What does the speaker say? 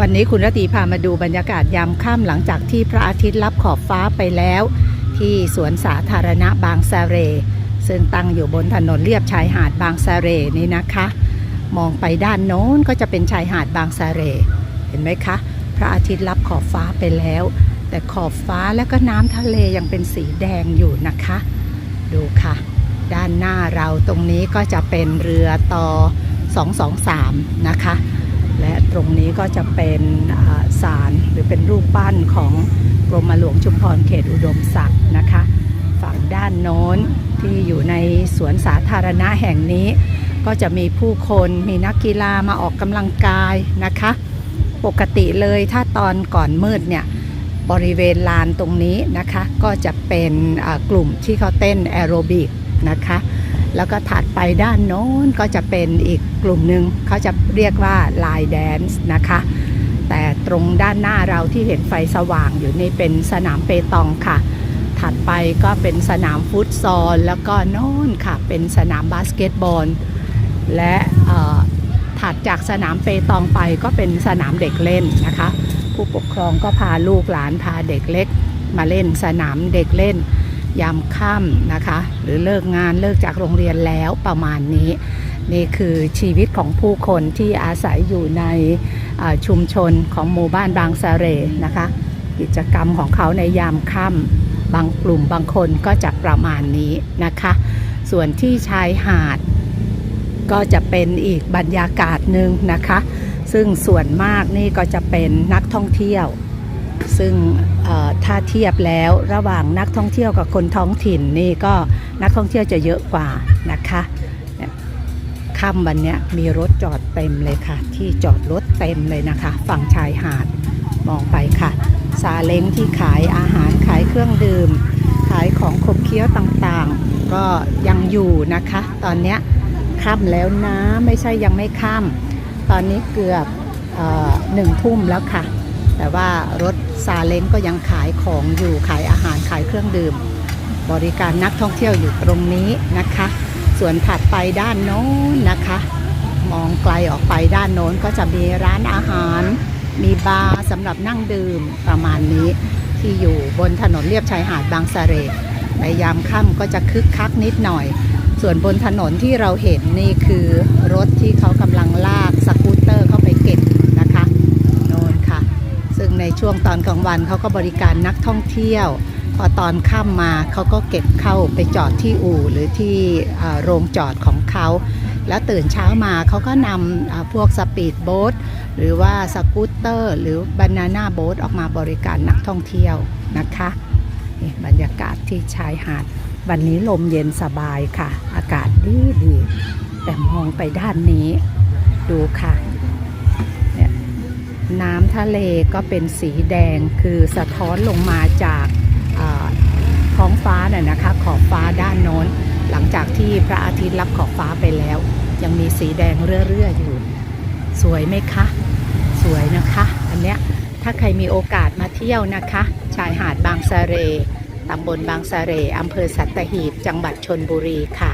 วันนี้คุณรตีพามาดูบรรยากาศยามค่ำหลังจากที่พระอาทิตย์ลับขอบฟ้าไปแล้ว ที่สวนสาธารณะบางสะเร ซึ่งตั้งอยู่บนถนนเลียบชายหาดบางสะเรนี่นะคะ มองไปด้านโน้นก็จะเป็นชายหาดบางสะเร เห็นไหมคะ พระอาทิตย์ลับขอบฟ้าไปแล้ว แต่ขอบฟ้าและก็น้ำทะเลยังเป็นสีแดงอยู่นะคะ ดูค่ะ ด้านหน้าเราตรงนี้ก็จะเป็นเรือต่อ223 นะคะ และตรงนี้ก็จะเป็นอ่าศาลหรือเป็นรูปปั้นของกรมหลวงชุมพรเขตอุดมศักดิ์นะคะ ฝั่งด้านโน้นที่อยู่ในสวนสาธารณะแห่งนี้ ก็จะมีผู้คนมีนักกีฬามาออกกำลังกายนะคะ ปกติเลยถ้าตอนก่อนมืดเนี่ยบริเวณลานตรงนี้นะคะ ก็จะเป็นกลุ่มที่เขาเต้นแอโรบิกนะคะ แล้วก็ถัดไปด้านโน้นก็จะเป็นอีกกลุ่มหนึ่งเขาจะเรียกว่าลายแดนซ์นะคะ แต่ตรงด้านหน้าเราที่เห็นไฟสว่างอยู่นี่เป็นสนามเปตองค่ะ ถัดไปก็เป็นสนามฟุตซอลแล้วก็โน่นค่ะ เป็นสนามบาสเกตบอล และถัดจากสนามเปตองไปก็เป็นสนามเด็กเล่นนะคะ ผู้ปกครองก็พาลูกหลานพาเด็กเล็ก มาเล่นสนามเด็กเล่น ยามค่ำนะคะ หรือเลิกงานเลิกจากโรงเรียนแล้วประมาณนี้ นี่คือชีวิตของผู้คนที่อาศัยอยู่ในชุมชนของหมู่บ้านบางสะเรนะคะ กิจกรรมของเขาในยามค่ำบางกลุ่มบางคนก็จะประมาณนี้นะคะ ส่วนที่ชายหาดก็จะเป็นอีกบรรยากาศหนึ่งนะคะ ซึ่งส่วนมากนี่ก็จะเป็นนักท่องเที่ยว ซึ่งถ้าเทียบแล้วระหว่างนักท่องเที่ยวกับคนท้องถิ่นนี่ก็นักท่องเที่ยวจะเยอะกว่านะคะค่ำวันนี้มีรถจอดเต็มเลยค่ะ ที่จอดรถเต็มเลยนะคะ ฝั่งชายหาดมองไปค่ะ ซาเล้งที่ขายอาหารขายเครื่องดื่ม ขายของขบเคี้ยวต่างๆ ก็ยังอยู่นะคะ ตอนนี้ค่ำแล้วนะไม่ใช่ยังไม่ค่ำตอนนี้เกือบออหนึ่งทุ่มแล้วค่ะ แต่ว่ารถซาเล้งก็ยังขายของอยู่ขายอาหารขายเครื่องดื่ม บริการนักท่องเที่ยวอยู่ตรงนี้นะคะ ส่วนถัดไปด้านโน้นนะคะ มองไกลออกไปด้านโน้นก็จะมีร้านอาหาร มีบาร์สำหรับนั่งดื่มประมาณนี้ที่อยู่บนถนนเลียบชายหาดบางสะเรในยามค่ำก็จะคึกคักนิดหน่อย ส่วนบนถนนที่เราเห็นนี่คือรถที่เขากำลังลากสกูตเตอร์เข้าไปเก็บนะคะโน่นค่ะ ซึ่งใน ช่วงตอนกลางวันเขาก็บริการนักท่องเที่ยว พอตอนค่ำมาเขาก็เก็บเข้าไปจอดที่อู่หรือที่โรงจอดของเขาแล้วตื่นเช้ามาเขาก็นำพวกสปีดโบ๊ทหรือว่าสกูตเตอร์ หรือบานาน่าโบ๊ทออกมาบริการนักท่องเที่ยวนะคะนี่บรรยากาศที่ชายหาด วันนี้ลมเย็นสบายค่ะ อากาศดีดีแต่มองไปด้านนี้ ดูค่ะ น้ำทะเลก็เป็นสีแดงคือสะท้อนลงมาจากท้องฟ้าน่ะนะคะขอบฟ้าด้านโน้น หลังจากที่พระอาทิตย์รับขอบฟ้าไปแล้ว ยังมีสีแดงเรื่อยๆอยู่ สวยไหมคะ สวยนะคะ อันเนี้ยถ้าใครมีโอกาสมาเที่ยวนะคะ ชายหาดบางสะเรตำบลบางสะเรอำเภอสัตหีบ จังหวัดชนบุรีค่ะ